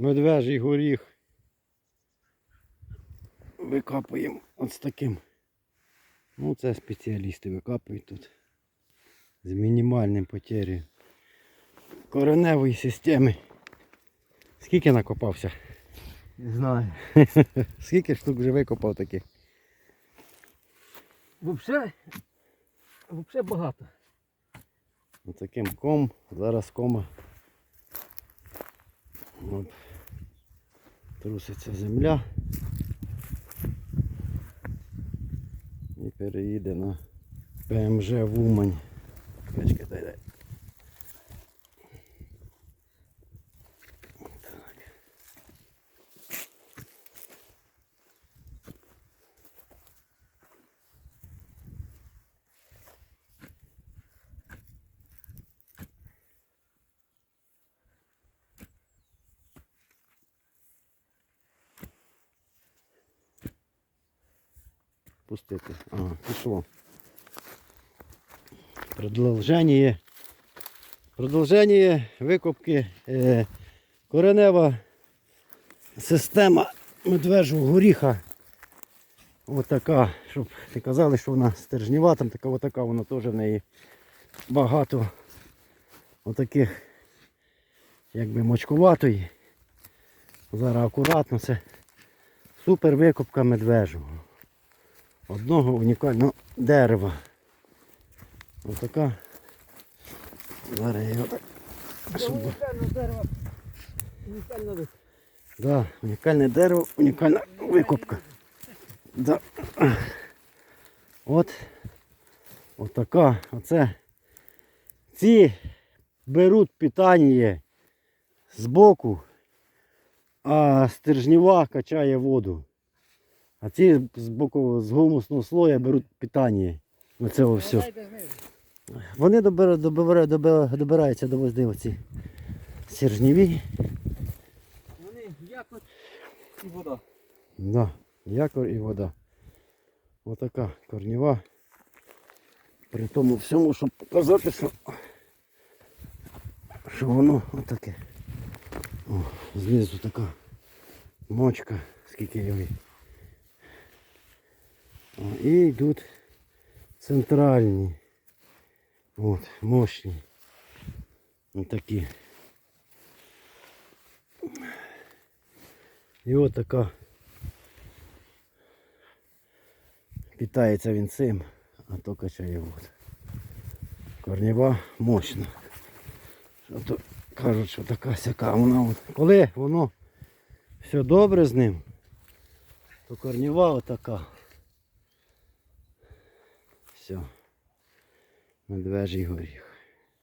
медвежий горіх. Викапуємо от з таким. Ну, це спеціалісти викапують тут. З мінімальним потерею кореневої системи. Скільки накопався? Не знаю. Скільки штук вже викопав таких? Взагалі, взагалі багато. Отаким ком, зараз кома. От. Труситься земля. І переїде на ПМЖ в Умань. Качка, дай дай. Пустити. Ага, пішло. Продовження. Продовження викопки е, коренева система медвежого горіха. Отака, щоб не казали, що вона стержнєва, там така отака, вона теж в неї багато отаких якби мочкуватої. Зараз акуратно це супер викопка медвежого одного унікального дерева. Отака. Зараз я його так. Унікальне дерево. Унікальне вид. Да, унікальне дерево, унікальна викопка. Да. От. Отака. Оце. Ці беруть питання з боку, а стержнева качає воду. А ці з боку з гумусного слоя беруть питання на цього все. Вони добира, добира, добира, добираються до возди оці стержневі. Вони якось і вода. Да, якор і вода. Отака корніва. При тому всьому, щоб показати, що, що воно отаке. О, знизу така мочка, скільки її. І йдуть центральні. От, мощні. Отакі. І от така Питається він цим, а то качає воду. Корнєва мощна. Що то кажуть, що така сяка вона. от. Коли воно все добре з ним, то корнєва отака. Все. Медвежий горіх.